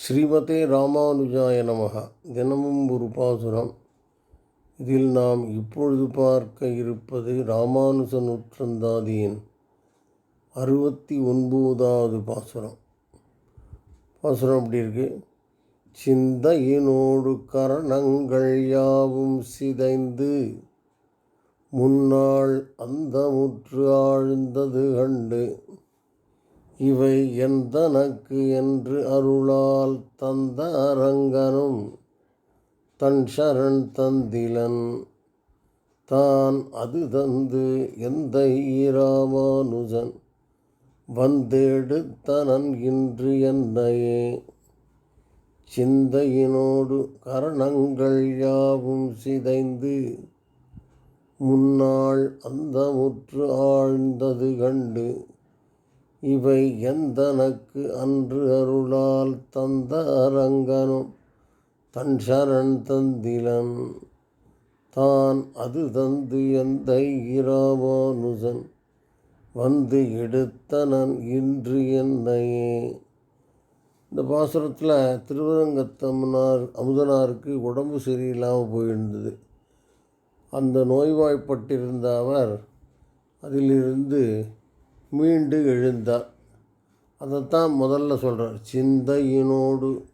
ஸ்ரீமதே ராமானுஜாய நமக. தினமும் ஒரு பாசுரம் இதில் நாம் இப்பொழுது பார்க்க இருப்பது ராமானுஜ நூற்றந்தாதியின் அறுபத்தி ஒன்பதாவது பாசுரம். பாசுரம் அப்படி இருக்கு? சிந்தையினோடு கரணங்கள் யாவும் சிதைந்து முன்னாள் அந்த முற்று ஆழ்ந்தது கண்டு இவை எந்தனக்கு என்று அருளால் தந்த அரங்கனும் தன் சரண் தந்திலன். தான் அது தந்து எந்த ஈராமானுஜன்? வந்தெடுத்தனன் இன்று என்னையே? சிந்தையினோடு கரணங்கள் யாவும் சிதைந்து முன்னாள் அந்தமுற்று ஆழ்ந்தது கண்டு இவை எந்தனக்கு அன்று அருளால் தந்த அரங்கனும் தன் சரண் தந்திலன். தான் அது தந்து எந்த இராமானுஜன் வந்து எடுத்தனன் இன்று என்னையே. இந்த பாசுரத்தில் திருவரங்கத்தம்னார் அமுதனாருக்கு உடம்பு சரியில்லாமல் போயிருந்தது. அந்த நோய்வாய்ப்பட்டிருந்த அவர் அதிலிருந்து மீண்டு எழுந்தார். அதைத்தான் முதல்ல சொல்கிறார் சிந்தையினோடு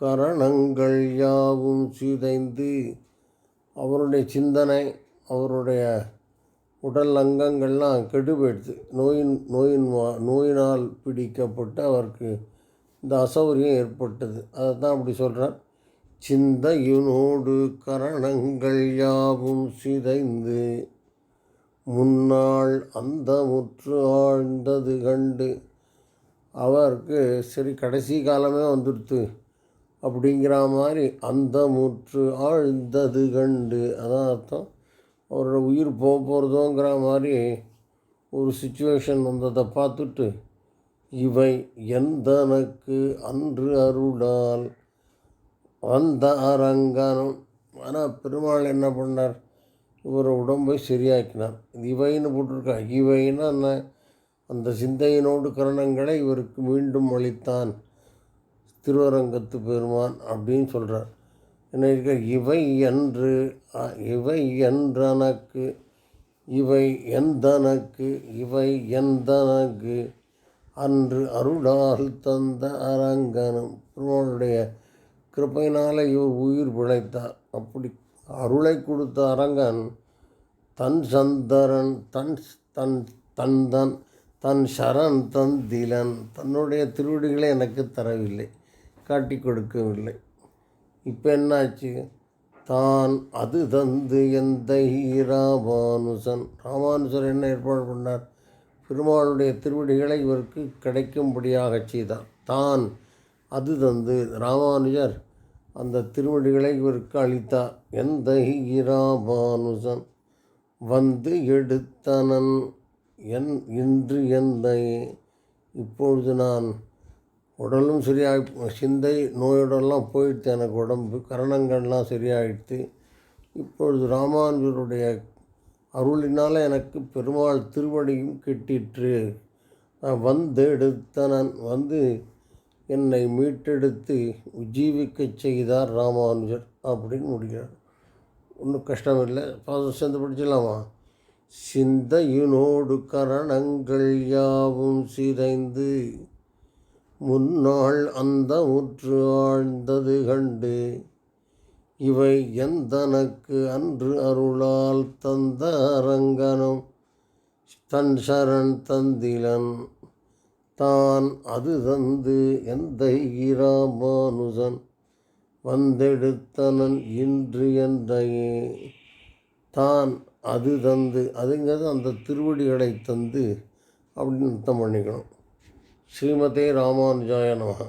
கரணங்கள் யாவும் சிதைந்து அவருடைய சிந்தனை அவருடைய உடல் அங்கங்கள்லாம் கெடுபடுத்து நோயின் நோயின் வா- நோயினால் பிடிக்கப்பட்டு அவருக்கு இந்த அசௌகரியம் ஏற்பட்டது. அதை தான் அப்படி சொல்கிறார் சிந்தையினோடு கரணங்கள் யாவும் சிதைந்து முன்னாள் அந்த முற்று ஆழ்ந்தது கண்டு அவருக்கு சரி கடைசி காலமே வந்துடுத்து அப்படிங்கிற மாதிரி அந்த முற்று ஆழ்ந்தது கண்டு. அதான் அர்த்தம். அவரோட உயிர் போக போகிறதோங்கிற மாதிரி ஒரு சுச்சுவேஷன் வந்ததை பார்த்துட்டு இவை எந்தனக்கு அன்று அருளால் வந்த அரங்கனம் ஆனால் பெருமாள் என்ன பண்ணார்? இவர் உடம்பை சரியாக்கினார். இவைன்னு போட்டிருக்கா இவைன்னா என்ன அந்த சிந்தையினோடு கரணங்களை இவருக்கு மீண்டும் அளித்தான். திருவரங்கத்து பெருமான் அப்படின்னு சொல்கிறார் என்ன இருக்க? இவை என்று இவை என்றனக்கு இவை எந்தனக்கு இவை எந்தனக்கு அன்று அருளால் தந்த அரங்கனும் பெருமானுடைய கிருப்பையினால் இவர் உயிர் பிழைத்தார். அப்படி அருளை கொடுத்த அரங்கன் தன் சந்தரன் தன் தன் தந்தன் தன் சரண் தன் திலன் தன்னுடைய திருவடிகளை எனக்கு தரவில்லை காட்டி கொடுக்கவில்லை. இப்போ என்னாச்சு? தான் அது தந்து எந்த ராமானுசன் ராமானுசர் என்ன ஏற்பாடு பண்ணார்? பெருமாளுடைய திருவடிகளை இவருக்கு கிடைக்கும்படியாக செய்தார். தான் அது தந்து. ராமானுஜர் அந்த திருவடிகளை இவருக்கு அளித்தார் எந்த ஹிராபானுசன் வந்து எடுத்தனன்? என் இன்று எந்த? இப்பொழுது நான் உடலும் சரியாகி சிந்தை நோயோடெல்லாம் போயிடுத்து எனக்கு உடம்பு கரணங்கள்லாம் சரியாயிடுத்து இப்பொழுது ராமானுஜருடைய அருளினால் எனக்கு பெருமாள் திருவடியும் கிட்டிற்று. வந்து எடுத்தனன் வந்து என்னை மீட்டெடுத்து ஜீவிக்கச் செய்தார் ராமானுஜர் அப்படின்னு முடிகிறார். ஒன்றும் கஷ்டம் இல்லை பாசம் சேர்ந்து படிச்சிடலாமா? சிந்தையினோடு கரணங்கள் யாவும் சிதைந்து முன்னாள் அந்த முற்று ஆழ்ந்தது கண்டு இவை எந்தனக்கு அன்று அருளால் தந்த அரங்கனும் தன் சரண் தந்திலன் தான் அது தந்து எந்த இராமானுஜன் வந்தெடுத்தனன் இன்று என்றையே தான் அது தந்து அதுங்கிறது அந்த திருவடிகளை தந்து அப்படின்னு அர்த்தம் பண்ணிக்கணும். ஸ்ரீமதே ராமானுஜாய நமகா.